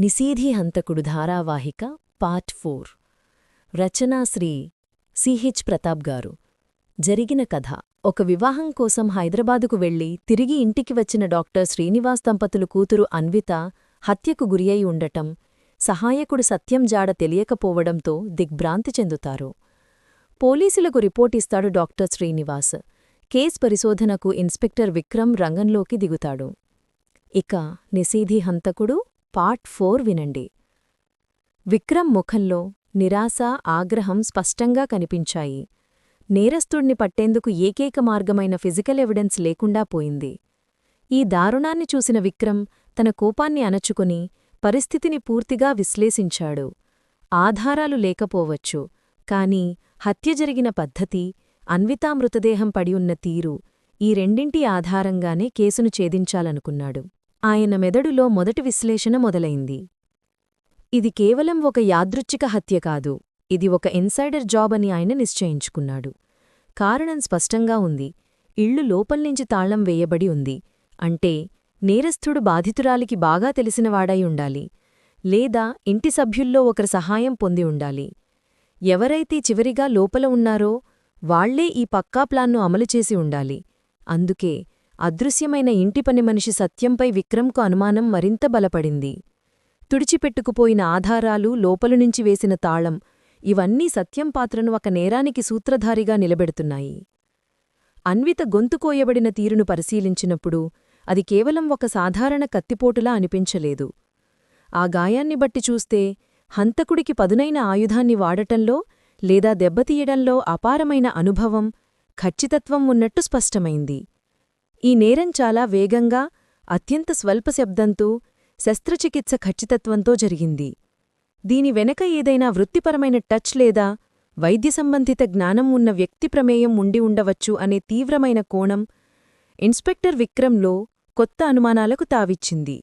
నిశీధి హంతకుడు ధారావాహిక part four. రచనా శ్రీ సిహెచ్ ప్రతాప్ గారు. జరిగిన కథ. ఒక వివాహం కోసం హైదరాబాదుకు వెళ్ళి తిరిగి ఇంటికి వచ్చిన డాక్టర్ శ్రీనివాస్ దంపతులు కూతురు అన్విత హత్యకు గురియై ఉండటం సహాయకుడు సత్యం జాడ తెలియకపోవడంతో దిగ్భ్రాంతి చెందుతారు. పోలీసులకు రిపోర్టిస్తాడు డాక్టర్ శ్రీనివాస్. కేస్ పరిశోధనకు ఇన్స్పెక్టర్ విక్రమ్ రంగంలోకి దిగుతాడు. ఇక నిశీధి హంతకుడు పార్ట్ ఫోర్ వినండి. విక్రమ్ ముఖంలో నిరాశ ఆగ్రహం స్పష్టంగా కనిపించాయి. నేరస్తుణ్ణి పట్టేందుకు ఏకైక మార్గమైన ఫిజికల్ ఎవిడెన్స్ లేకుండా పోయింది. ఈ దారుణాన్ని చూసిన విక్రమ్ తన కోపాన్ని అణచుకుని పరిస్థితిని పూర్తిగా విశ్లేషించాడు. ఆధారాలు లేకపోవచ్చు కాని హత్య జరిగిన పద్ధతి అన్వితా మృతదేహం పడియున్న తీరు ఈ రెండింటి ఆధారంగానే కేసును ఛేదించాలనుకున్నాడు. ఆయన మెదడులో మొదటి విశ్లేషణ మొదలైంది. ఇది కేవలం ఒక యాదృచ్ఛిక హత్య కాదు ఇది ఒక ఇన్సైడర్ జాబ్ అని ఆయన నిశ్చయించుకున్నాడు. కారణం స్పష్టంగా ఉంది ఇళ్ళు లోపల్నించి తాళం వేయబడి ఉంది అంటే నేరస్థుడు బాధితురాలికి బాగా తెలిసినవాడై ఉండాలి లేదా ఇంటి సభ్యుల్లో ఒకరి సహాయం పొంది ఉండాలి. ఎవరైతే చివరిగా లోపల ఉన్నారో వాళ్ళే ఈ పక్కా ప్లాన్ను అమలు చేసి ఉండాలి. అందుకే అదృశ్యమైన ఇంటి పని మనిషి సత్యంపై విక్రమ్కు అనుమానం మరింత బలపడింది. తుడిచిపెట్టుకుపోయిన ఆధారాలు లోపలునుంచి వేసిన తాళం ఇవన్నీ సత్యం పాత్రను ఒక నేరానికి సూత్రధారిగా నిలబెడుతున్నాయి. అన్విత గొంతుకోయబడిన తీరును పరిశీలించినప్పుడు అది కేవలం ఒక సాధారణ కత్తిపోటులా అనిపించలేదు. ఆ గాయాన్ని బట్టి చూస్తే హంతకుడికి పదునైన ఆయుధాన్ని వాడటంలో లేదా దెబ్బతీయడంలో అపారమైన అనుభవం ఖచ్చితత్వం ఉన్నట్టు స్పష్టమైంది. ఈ నేరం చాలా వేగంగా అత్యంత స్వల్ప శబ్దంతో శస్త్రచికిత్స ఖచ్చితత్వంతో జరిగింది. దీని వెనక ఏదైనా వృత్తిపరమైన టచ్ లేదా వైద్య సంబంధిత జ్ఞానం ఉన్న వ్యక్తి ప్రమేయం ఉండి ఉండవచ్చు అనే తీవ్రమైన కోణం ఇన్స్పెక్టర్ విక్రమ్లో కొత్త అనుమానాలకు తావిచ్చింది.